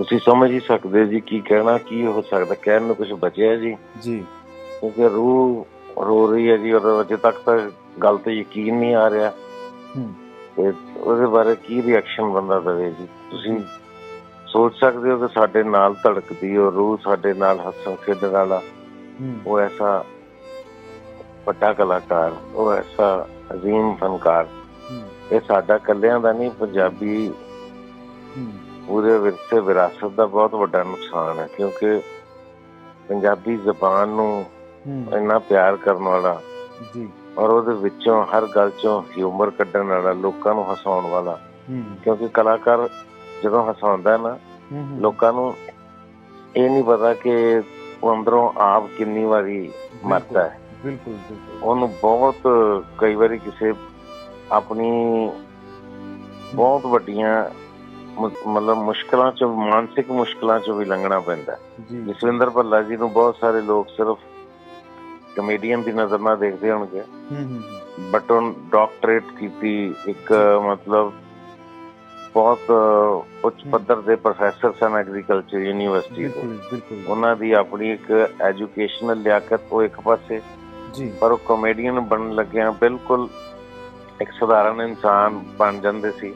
ਤੁਸੀਂ ਸਮਝ ਹੀ ਸਕਦੇ ਜੀ ਕੀ ਕਹਿਣਾ ਕੀ ਹੋ ਸਕਦਾ ਕਹਿਣ ਨੂੰ ਕੁਝ ਬਚਿਆ ਜੀ। ਜੀ। ਕਿਉਂਕਿ ਰੂਹ ਰੋ ਰਹੀ ਹੈ ਜੀ ਔਰ ਅਜੇ ਤੱਕ ਤਾਂ ਗੱਲ ਤੇ ਯਕੀਨ ਨਹੀਂ ਆ ਰਿਹਾ। ਹੂੰ। ਤੇ ਉਹਦੇ ਬਾਰੇ ਕੀ ਰਿਐਕਸ਼ਨ ਬੰਦਾ ਦੇਵੇ ਜੀ? ਤੁਸੀਂ ਸੋਚ ਸਕਦੇ ਹੋ ਕਿ ਸਾਡੇ ਨਾਲ ਧੜਕਦੀ ਉਹ ਰੂਹ ਸਾਡੇ ਨਾਲ ਹੱਸਣ ਖੇਡਣ ਵਾਲਾ। ਉਹ ਐਸਾ ਵੱਡਾ ਕਲਾਕਾਰ ਉਹ ਐਸਾ ਅਜ਼ੀਮ ਫਨਕਾਰ। ਇਹ ਸਾਡਾ ਕੱਲਿਆਂ ਦਾ ਨਹੀਂ ਪੰਜਾਬੀ ਪੂਰੇ ਵਿਰਸੇ ਵਿਰਾਸਤ ਦਾ ਬਹੁਤ ਵੱਡਾ ਨੁਕਸਾਨ ਹੈ ਕਿਉਂਕਿ ਪੰਜਾਬੀ ਜ਼ਬਾਨ ਨੂੰ ਇੰਨਾ ਪਿਆਰ ਕਰਨ ਵਾਲਾ ਜੀ। ਔਰ ਉਹਦੇ ਵਿੱਚੋਂ ਹਰ ਗੱਲ ਚੋਂ ਹਿਊਮਰ ਕੱਢਣ ਵਾਲਾ ਲੋਕਾਂ ਨੂੰ ਹਸਾਉਣ ਵਾਲਾ ਕਿਉਂਕਿ ਕਲਾਕਾਰ ਜਦੋਂ ਹਸਾਉਂਦਾ ਹੈ ਨਾ ਲੋਕਾਂ ਨੂੰ ਇਹ ਨਹੀਂ ਪਤਾ ਕਿ ਉਹ ਅੰਦਰੋਂ ਆਪ ਕਿੰਨੀ ਵਾਰੀ ਮਰਦਾ ਹੈ। ਬਿਲਕੁਲ ਬਿਲਕੁਲ। ਉਹਨੂੰ ਬਹੁਤ ਕਈ ਵਾਰੀ ਕਿਸੇ ਆਪਣੀ ਬਹੁਤ ਵੱਡੀਆਂ ਮਤਲਬ ਮੁਸ਼ਕਲਾਂ ਚੋਂ ਮਾਨਸਿਕ ਮੁਸ਼ਕਲਾਂ ਚੋਂ ਵੀ ਲੰਘਣਾ ਪੈਂਦਾ ਜੀ। ਜਸਵਿੰਦਰ ਭੱਲਾ ਜੀ ਨੂੰ ਬਹੁਤ ਸਾਰੇ ਲੋਕ ਸਿਰਫ ਕਮੇਡੀਅਨ ਦੀ ਨਜ਼ਰ ਨਾਲ ਦੇਖਦੇ ਹੋਣਗੇ। ਹੂੰ ਹੂੰ ਹੂੰ, ਬਟ ਉਹ ਡਾਕਟਰੇਟ ਕੀਤੀ ਇੱਕ ਮਤਲਬ ਬਹੁਤ ਉੱਚ। ਪੱਧਰ ਦੇ ਪ੍ਰੋਫੈਸਰ ਸਨ ਐਗਰੀਕਲਚਰ ਯੂਨੀਵਰਸਿਟੀ ਬਿਲਕੁਲ ਉਹਨਾਂ ਦੀ ਆਪਣੀ ਇੱਕ ਐਜੂਕੇਸ਼ਨਲ ਲਿਆਕਤ ਉਹ ਇੱਕ ਪਾਸੇ। ਜੀ। ਪਰ ਉਹ ਕਮੇਡੀਅਨ ਬਣਨ ਲੱਗਿਆ ਬਿਲਕੁਲ ਇੱਕ ਸਧਾਰਨ ਇਨਸਾਨ ਬਣ ਜਾਂਦੇ ਸੀ।